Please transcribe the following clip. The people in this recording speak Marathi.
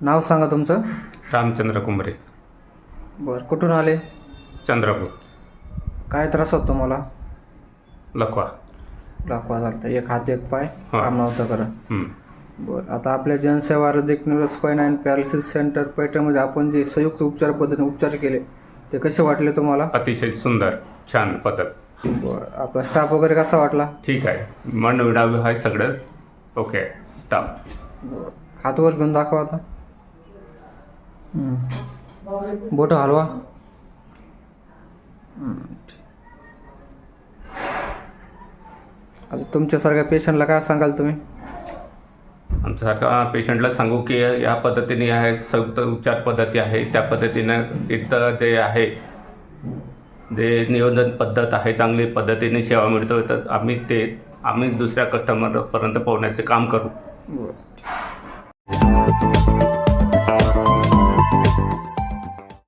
नाव सांगा तुमचं. रामचंद्र कुंभरे बरं कुठून आले? चंद्रपूर. काय त्रास होतो तुम्हाला? लखवा दाखवा झालं एक हात एक पाय. हा. काम नव्हतं करत. हं. बरं आता आपल्या जनसेवा आरोग्यक न्यूरोस्पाईन अँड पॅरालिसिस सेंटर पैठणमध्ये आपण जे संयुक्त उपचार पद्धतीने उपचार केले ते कसे वाटले तुम्हाला? अतिशय सुंदर छान पद्धत बरं आपला स्टाफ वगैरे कसा वाटला? ठीक आहे. मन विडावी आहे सगळं. ओके टाप हात वर घेऊन दाखवा आता. बोट हलवा. आता तुमच्यासारख्या पेशंटला काय सांगाल तुम्ही? आमच्यासारख्या पेशंटला सांगू की या पद्धतीने आहे संयुक्त उपचार पद्धती आहे. त्या पद्धतीनं इथं जे आहे जे नियोजन पद्धत आहे चांगली पद्धतीने सेवा मिळतो तर आम्ही ते आम्ही दुसऱ्या कस्टमरपर्यंत पोहोचण्याचे काम करू.